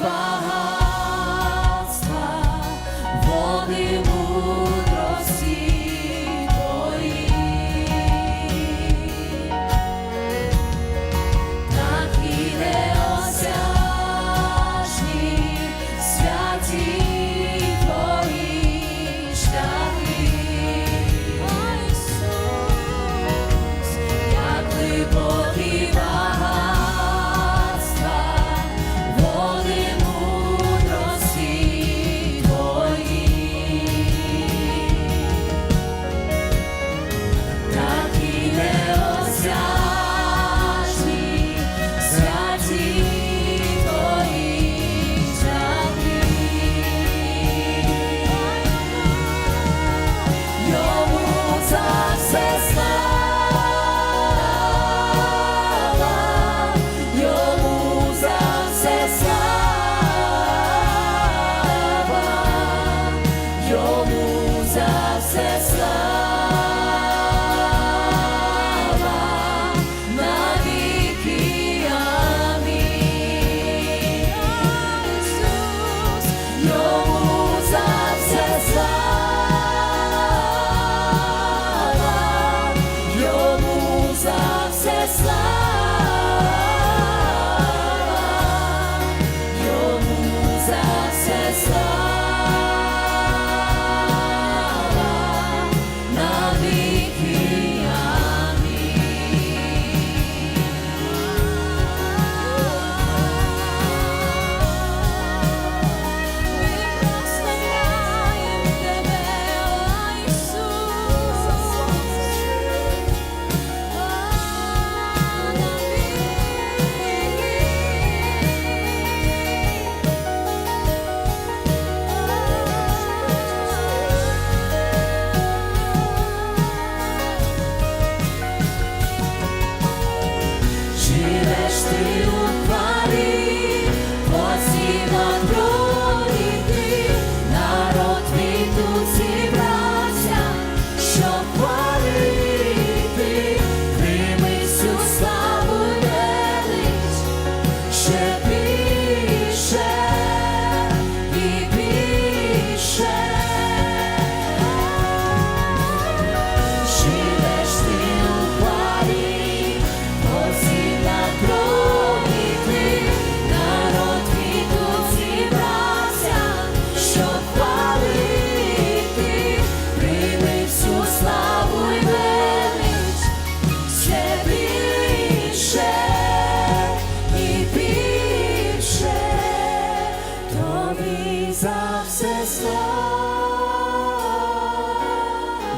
Father.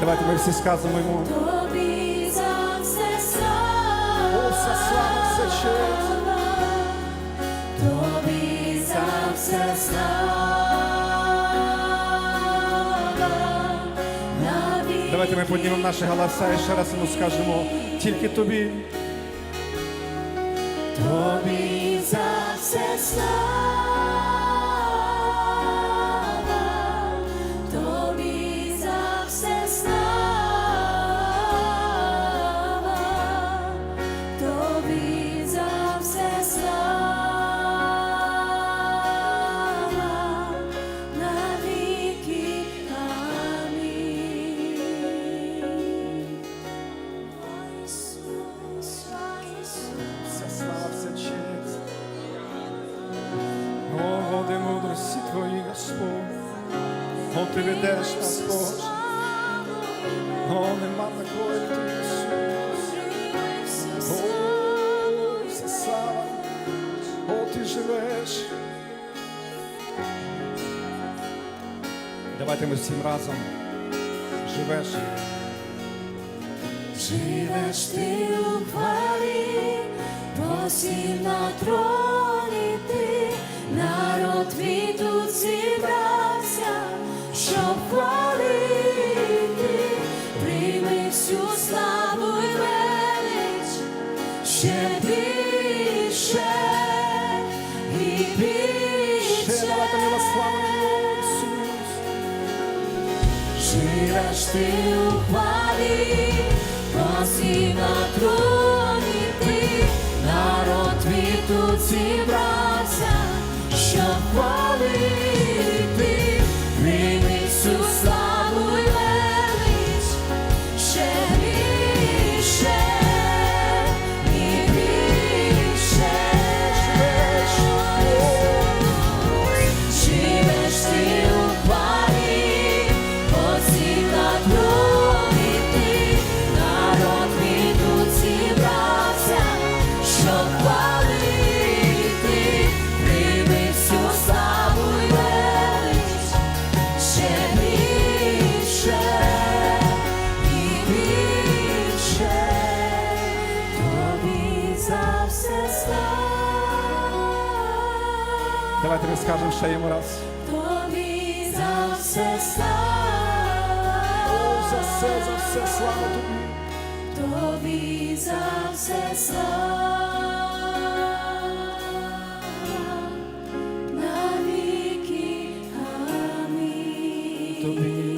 Давайте ми всі скажемо йому. Тобі за все слава, Уся слава, все честь. Тобі за все слава. Давайте ми піднімемо наші голоса і ще раз йому скажемо тільки тобі. Тобі за все слава. О, ти ведеш нас, Боже. О, нема такого, як ти Ісус. О, вся слава. О, ти живеш. Давайте ми всім разом живеш. Живеш ти у хвалі, посів на троні. славимо Ісус, живеш ти у хвалі, Росі на троні ти, народ твій тут зібрався, що хвалить. і скажемо ще йому раз. Тобі за все слава. О, за все, за все слава тобі. Тобі за все слава. Навіки. Амінь. Тобі